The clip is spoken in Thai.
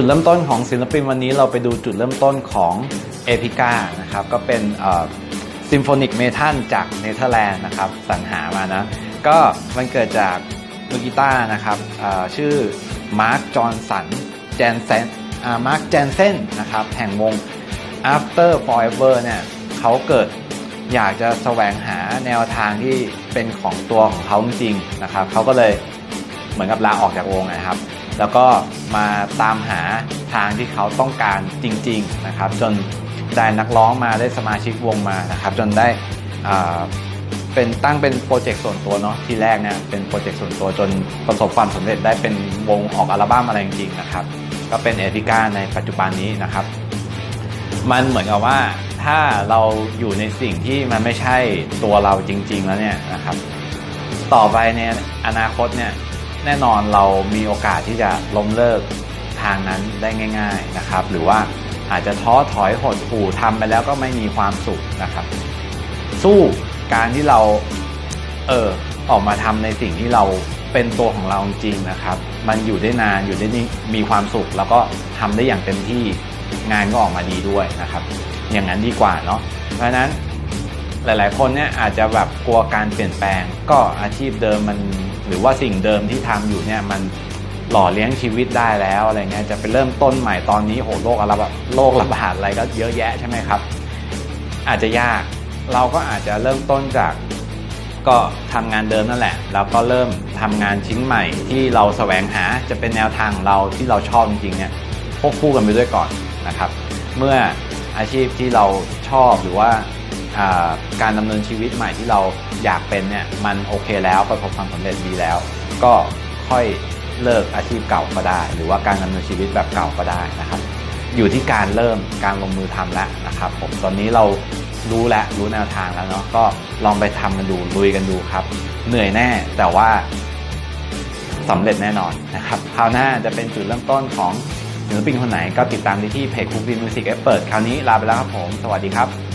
จุดเริ่มต้นของศิลปินวันนี้เราไปดูจุดเริ่มต้นของเอพิก้านะครับก็เป็นซิมโฟนิกเมทัลจากเนเธอร์แลนด์นะครับสรรหามานะก็มันเกิดจากมือกีตาร์นะครับชื่อมาร์คจอห์นสันแจนเซนมาร์คแจนเซนนะครับแห่งวง After Forever เนี่ยเขาเกิดอยากจะแสวงหาแนวทางที่เป็นของตัวของเขาจริงๆนะครับเขาก็เลยเหมือนกับลาออกจากวงนะครับ แล้วก็มาตามหาทางที่เขาต้องการจริงๆนะครับ จนได้นักร้องมาได้สมาชิกวงมานะครับ จนได้เป็นตั้งเป็นโปรเจกต์ส่วนตัวเนาะที่แรกเนี่ยเป็นโปรเจกต์ส่วนตัวจนประสบความสำเร็จได้เป็นวงออกอัลบั้มอะไรจริงๆนะครับ ก็เป็นเอพิก้าในปัจจุบันนี้นะครับ มันเหมือนกับว่าถ้าเราอยู่ในสิ่งที่มันไม่ใช่ตัวเราจริง ๆ แล้วเนี่ยนะครับ ต่อไปในอนาคตเนี่ย แน่นอนเรามีโอกาสที่จะล้มเลิกทางนั้นได้ง่าย ๆนะครับ หรือว่าอาจจะท้อถอยหดหู่ทำไปแล้วก็ไม่มีความสุขนะครับ สู้การที่เราเออออกมาทำในสิ่งที่เราเป็นตัวของเราจริงนะครับ มันอยู่ได้นานอยู่ได้มีความสุข แล้วก็ทำได้อย่างเต็มที่งานก็ออกมาดีด้วยนะครับ อย่างนั้นดีกว่าเนาะเพราะนั้นหลาย ๆ คนเนี่ยอาจจะแบบกลัวการเปลี่ยนแปลง ก็อาชีพเดิมมัน หรือว่าสิ่งเดิมที่ทำอยู่เนี่ยมันหล่อเลี้ยงชีวิตได้แล้วอะไรเงี้ยจะไปเริ่มต้นใหม่ตอนนี้โหโรคอะไรแบบโรคระบาดอะไรก็เยอะแยะใช่ไหมครับ อาจจะยากเราก็อาจจะเริ่มต้นจากก็ทำงานเดิมนั่นแหละ แล้วก็เริ่มทำงานชิ้นใหม่ที่เราแสวงหาจะเป็นแนวทางเราที่เราชอบจริงๆเนี่ยควบคู่กันไปด้วยก่อนนะครับ เมื่ออาชีพที่เราชอบหรือว่า การดำเนินชีวิตใหม่ที่เราอยากเป็นเนี่ยมันโอเคแล้วประสบความสำเร็จดีแล้ว ก็ค่อยเลิกอาชีพเก่าก็ได้ หรือว่าการดำเนินชีวิตแบบเก่าก็ได้นะครับ อยู่ที่การเริ่มการลงมือทำแล้วนะครับผมตอนนี้เรารู้แล้วรู้แนวทางแล้วเนาะก็ลองไปทำกันดูลุยกันดูครับ เหนื่อยแน่แต่ว่าสำเร็จแน่นอนนะครับคราวหน้าจะเป็นจุดเริ่มต้นของศิลปินคนไหนก็ติดตามได้ที่เพจคุกบีมิวสิกเอเปิดคราวนี้ลาไปแล้วครับผม สวัสดีครับ